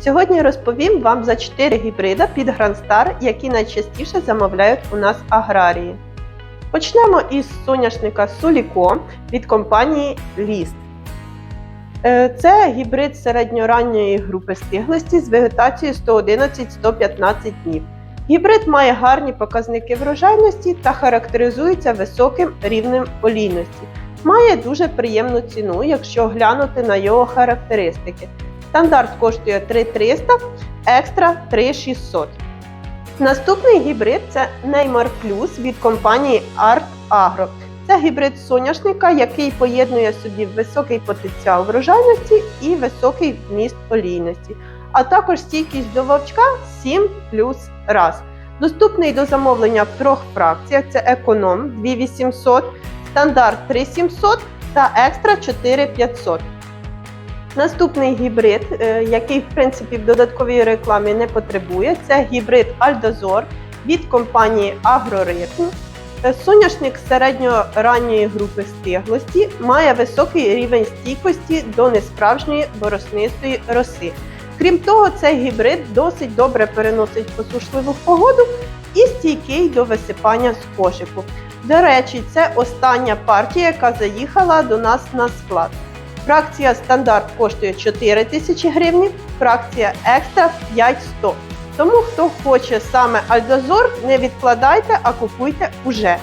Сьогодні розповім вам за 4 гібрида під Грандстар, які найчастіше замовляють у нас аграрії. Почнемо із соняшника Суліко від компанії Ліст. Е, Це гібрид середньоранньої групи стиглості з вегетацією 111-115 днів. Гібрид має гарні показники врожайності та характеризується високим рівнем олійності. Має дуже приємну ціну, якщо глянути на його характеристики. Стандарт коштує 3300, екстра 3600. Наступний гібрид це Neymar Plus від компанії Art Agro. Це гібрид соняшника, який поєднує собі високий потенціал врожайності і високий вміст олійності, а також стійкість до вовчка 7 плюс раз. Доступний до замовлення в трьох фракціях: це економ 2800, стандарт 3700 та екстра 4500. Наступний гібрид, е, який в принципі в додатковій рекламі не потребує, це гібрид Альдозор від компанії Агроритм. Е, Соняшник середньоранньої групи стиглості має високий рівень стійкості до несправжньої бороснистої роси. Крім того, цей гібрид досить добре переносить посушливу погоду і стійкий до висипання з кошику. До речі, це остання партія, яка заїхала до нас на склад. Фракція стандарт коштує 4 тисячі гривень, фракція екстра 5100. Тому хто хоче саме Альдозор, не відкладайте, а купуйте уже.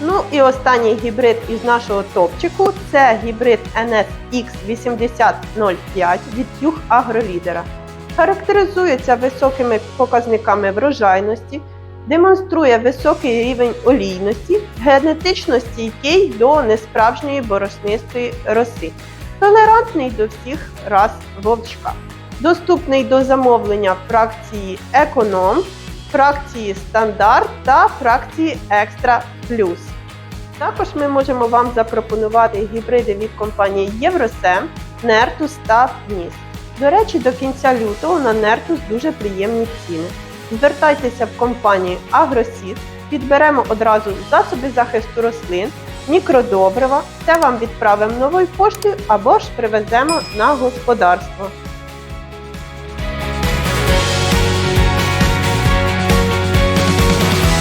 Ну і останній гібрид із нашого топчику це гібрид NSX8005 від Юг Агролідера. Характеризується високими показниками врожайності, демонструє високий рівень олійності, генетично стійкий до несправжньої бороснистої роси, толерантний до всіх рас вовчка. Доступний до замовлення фракції Економ, фракції Стандарт та фракції Екстра Плюс. Також ми можемо вам запропонувати гібриди від компанії Євросем, Нертус та Ніс. До речі, до кінця лютого на Нертус дуже приємні ціни. Звертайтеся в компанію Агросіт, підберемо одразу засоби захисту рослин, мікродобрива, це вам відправимо новою поштою або ж привеземо на господарство.